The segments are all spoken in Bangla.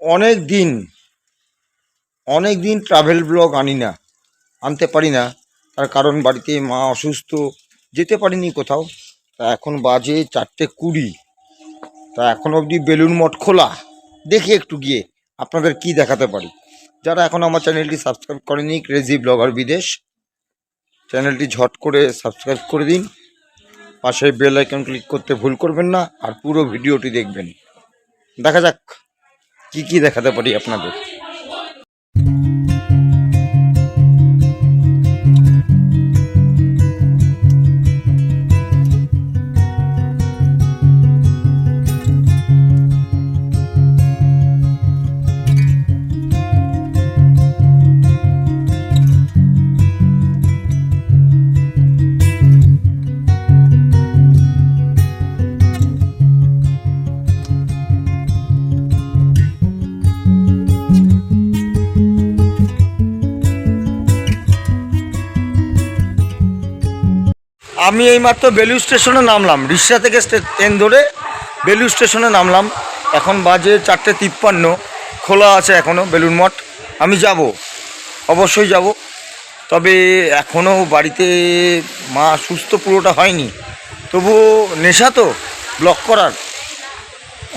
অনেক দিন অনেক দিন ট্রাভেল ব্লগ আনি না আনতে পারি না তার কারণ বাড়িতে মা অসুস্থ, যেতে পারিনি কোথাও। তা এখন বাজে চারটে কুড়ি। তা এখন অবধি বেলুন মঠ খোলা। দেখি একটু গিয়ে আপনাদের কি দেখাতে পারি। যারা এখন আমার চ্যানেলটি সাবস্ক্রাইব করেনি ক্রেজি ব্লগার বিদেশ, চ্যানেলটি ঝট করে সাবস্ক্রাইব করে দিন। পাশে বেল আইকন ক্লিক করতে ভুল করবেন না, আর পুরো ভিডিওটি দেখবেন। দেখা যাক। কি কি দেখাতে পারি আপনাদের? আমি এইমাত্র বেলু স্টেশনে নামলাম। রিক্সা থেকে ট্রেন ধরে বেলু স্টেশনে নামলাম। এখন বাজে চারটে তিপ্পান্ন। খোলা আছে এখনও বেলুর মঠ। আমি যাব। অবশ্যই যাব। তবে এখনও বাড়িতে মা সুস্থ পুরোটা হয়নি। তবুও নেশা তো ব্লক করার।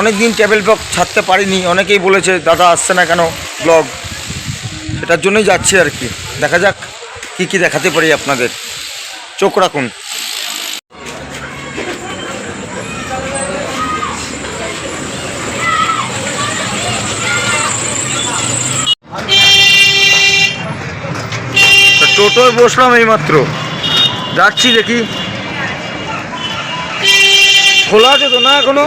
অনেক দিন ট্যাবেল ব্লক ছাড়তে পারিনি। অনেকেই বলেছে, দাদা আসছে না কেন ব্লগ? সেটার জন্যই যাচ্ছি আর কি। দেখা যাক কী কী দেখাতে পারি আপনাদের। চোখ রাখুন। টোটোয় বসলাম এই মাত্র যাচ্ছি দেখি। খোলা আছে তো না এখনও?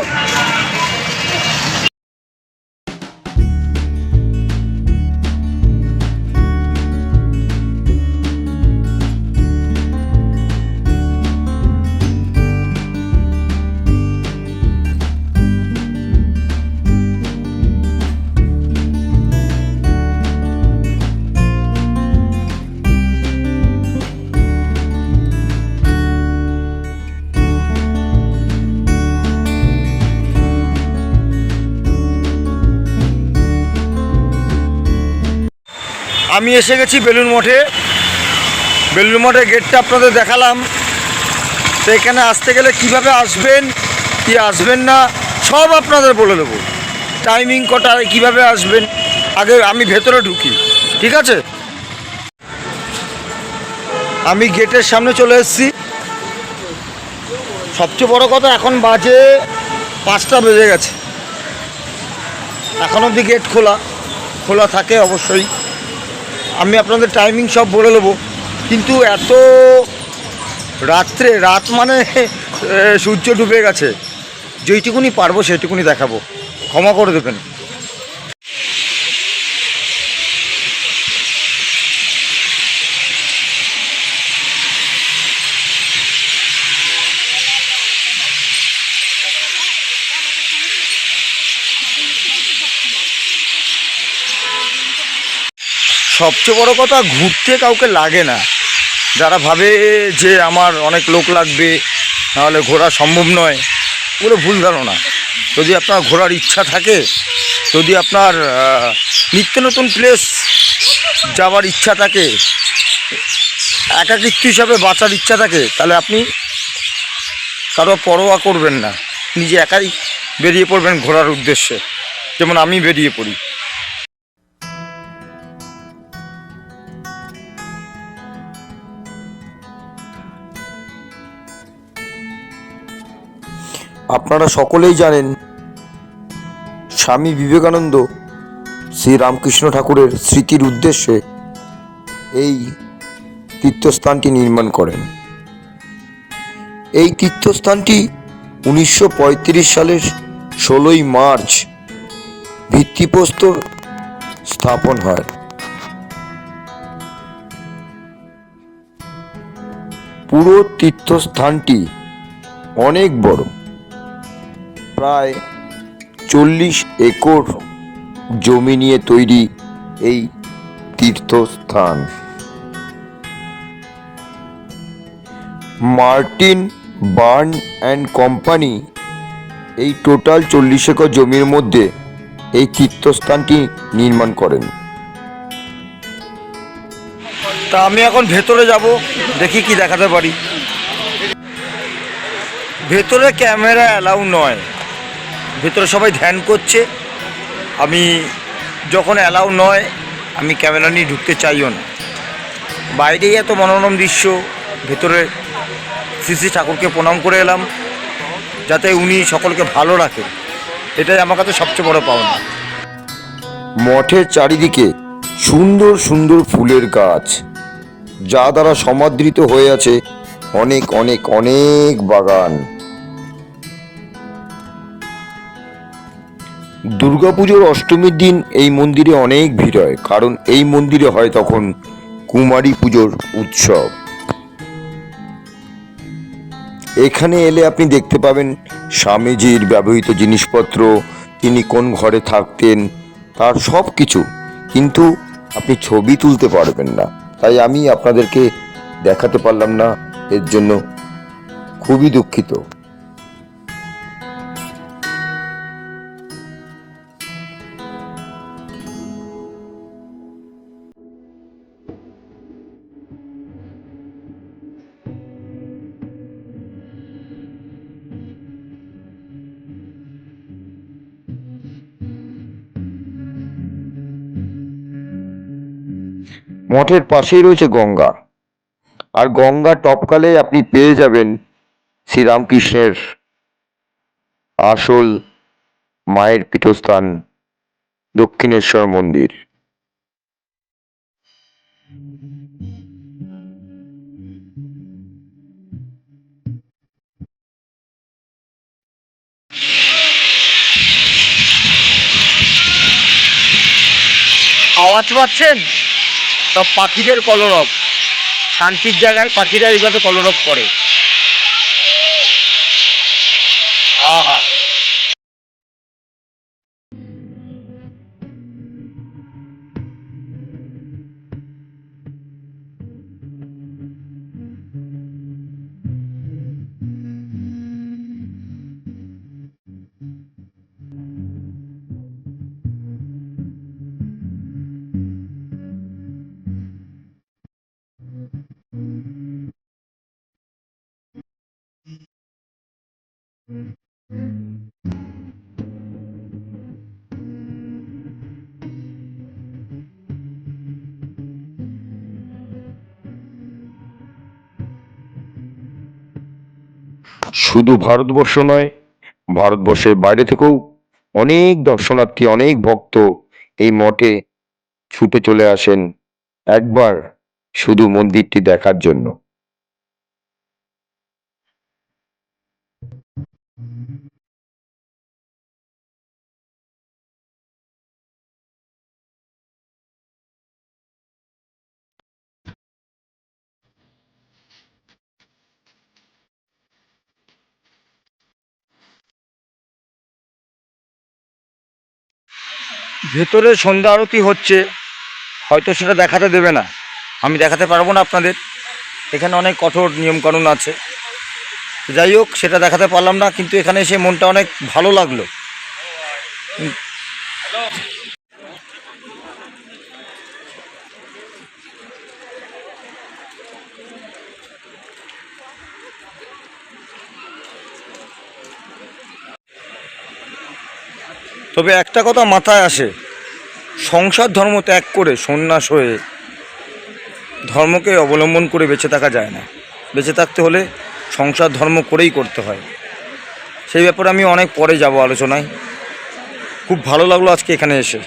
আমি এসে গেছি বেলুন মঠে। বেলুন মঠের গেটটা আপনাদের দেখালাম। তো এখানে আসতে গেলে কীভাবে আসবেন, কি আসবেন না, সব আপনাদের বলে দেবো। টাইমিং কটায় কীভাবে আসবেন, আগে আমি ভেতরে ঢুকি, ঠিক আছে? আমি গেটের সামনে চলে এসেছি। সবচেয়ে বড় কথা, এখন বাজে পাঁচটা বেজে গেছে। এখন অবধি গেট খোলা। খোলা থাকে অবশ্যই। আমি আপনাদের টাইমিং সব বলে নেব কিন্তু এত রাত্রে, রাত মানে সূর্য ডুবে গেছে। যেইটুকুনি পারব সেইটুকুনি দেখাবো। ক্ষমা করে দেবেন। সবচেয়ে বড় কথা, ঘুরতে কাউকে লাগে না। যারা ভাবে যে আমার অনেক লোক লাগবে, নাহলে ঘোরা সম্ভব নয়, ওগুলো ভুল ধারণা। যদি আপনার ঘোরার ইচ্ছা থাকে, যদি আপনার নিত্য নতুন প্লেস যাওয়ার ইচ্ছা থাকে, একাকিত্ব হিসাবে বাঁচার ইচ্ছা থাকে, তাহলে আপনি কারও পরোয়া করবেন না। নিজে একাই বেরিয়ে পড়বেন ঘোরার উদ্দেশ্যে। যেমন আমি বেরিয়ে পড়ি। আপনারা সকলেই জানেন স্বামী বিবেকানন্দ শ্রী রামকৃষ্ণ ঠাকুরের স্মৃতির উদ্দেশ্যে এই তীর্থস্থানটি নির্মাণ করেন। এই তীর্থস্থানটি উনিশশো পঁয়ত্রিশ সালের ষোলোই মার্চ ভিত্তিপ্রস্তর স্থাপন হয়। পুরো তীর্থস্থানটি অনেক বড়। প্রায় চল্লিশ একর জমি নিয়ে তৈরি এই তীর্থস্থান। মার্টিন, বার্ন অ্যান্ড কোম্পানি এই টোটাল চল্লিশ একর জমির মধ্যে এই তীর্থস্থানটি নির্মাণ করেন। তা আমি এখন ভেতরে যাব, দেখি কি দেখাতে পারি। ভেতরে ক্যামেরা অ্যালাউ নয়। ভেতরে সবাই ধ্যান করছে। আমি যখন অ্যালাউ নয়, আমি ক্যামেরা নিয়ে ঢুকতে চাইও না। বাইরেই এত মনোরম দৃশ্য, ভেতরে শ্রী শ্রী ঠাকুরকে প্রণাম করে এলাম, যাতে উনি সকলকে ভালো রাখেন এটাই আমার কাছে সবচেয়ে বড় পাওনা। মঠের চারিদিকে সুন্দর সুন্দর ফুলের গাছ। যা দ্বারা সমাদৃত হয়ে আছে অনেক অনেক অনেক বাগান। দুর্গাপুজোর অষ্টমীর দিন এই মন্দিরে অনেক ভিড় হয়, কারণ এই মন্দিরে হয় তখন কুমারী পুজোর উৎসব। এখানে এলে আপনি দেখতে পাবেন স্বামীজির ব্যবহৃত জিনিসপত্র, তিনি কোন ঘরে থাকতেন, তার সব কিছু। কিন্তু আপনি ছবি তুলতে পারবেন না, তাই আমি আপনাদেরকে দেখাতে পারলাম না, এর জন্য খুবই দুঃখিত। মঠের পাশেই রয়েছে গঙ্গা। আর গঙ্গা টপকালে আপনি পেয়ে যাবেন শ্রীরামকৃষ্ণের আসল মায়ের পীঠস্থান, দক্ষিণেশ্বর মন্দির। আওয়াজ পাচ্ছেন? সব পাখিদের কলরব। শান্তির জায়গায় পাখিরা এইভাবে কলরব করে। আহা। শুধু ভারতবর্ষ নয়, ভারতবর্ষের বাইরে থেকেও অনেক দর্শনার্থী, অনেক ভক্ত এই মঠে ছুটে চলে আসেন একবার শুধু মন্দিরটি দেখার জন্য। ভেতরে সন্ধ্যা আরতি হচ্ছে, হয়তো সেটা দেখাতে দেবে না। আমি দেখাতে পারব না আপনাদের। এখানে অনেক কঠোর নিয়মকানুন আছে। যাই হোক, সেটা দেখাতে পারলাম না, কিন্তু এখানে এসে মনটা অনেক ভালো লাগল। তবে একটা কথা মাথায় আসে, সংসার ধর্ম ত্যাগ করে সন্ন্যাস হয়ে ধর্মকে অবলম্বন করে বেঁচে থাকা যায় না। বেঁচে থাকতে হলে সংসার ধর্ম করেই করতে হয়। সেই ব্যাপারে আমি অনেক পরে যাব আলোচনায়। খুব ভালো লাগল আজকে এখানে এসে।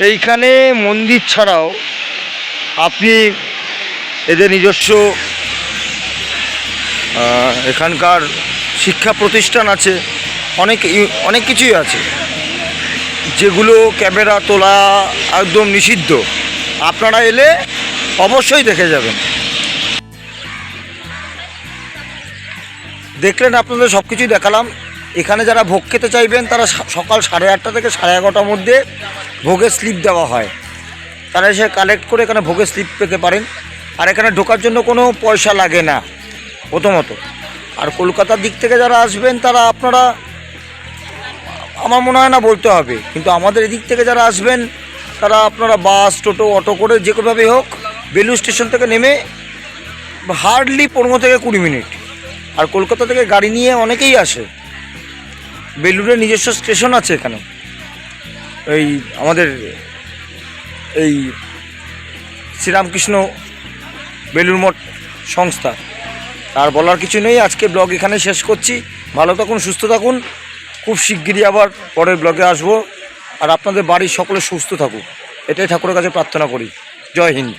এইখানে মন্দির ছাড়াও আপনি এদের নিজস্ব এখানকার শিক্ষা প্রতিষ্ঠান আছে, অনেক অনেক কিছুই আছে, যেগুলো ক্যামেরা তোলা একদম নিষিদ্ধ। আপনারা এলে অবশ্যই দেখে যাবেন। দেখলেন, আপনাদের সব কিছুই দেখালাম। এখানে যারা ভোগ খেতে চাইবেন, তারা সকাল সাড়ে আটটা থেকে সাড়ে এগারোটার মধ্যে ভোগের স্লিপ দেওয়া হয়। তারা এসে কালেক্ট করে এখানে ভোগের স্লিপ পেতে পারেন। আর এখানে ঢোকার জন্য কোনো পয়সা লাগে না, প্রথমত। আর কলকাতার দিক থেকে যারা আসবেন, তারা আপনারা, আমার মনে হয় না বলতে হবে, কিন্তু আমাদের এদিক থেকে যারা আসবেন, তারা আপনারা বাস, টোটো, অটো করে যে কোনোভাবেই হোক বেলুর স্টেশন থেকে নেমে হার্ডলি পনেরো থেকে কুড়ি মিনিট। আর কলকাতা থেকে গাড়ি নিয়ে অনেকেই আসে। বেলুড়ের নিজস্ব স্টেশন আছে এখানে। এই আমাদের এই শ্রীরামকৃষ্ণ বেলুর মঠ সংস্থা। আর বলার কিছু নেই, আজকে ব্লগ এখানে শেষ করছি। ভালো থাকুন, সুস্থ থাকুন। খুব শিগগিরই আবার পরের ব্লগে আসব। আর আপনাদের বাড়ির সকলে সুস্থ থাকুক। এটাই ঠাকুরের কাছে প্রার্থনা করি। জয় হিন্দ।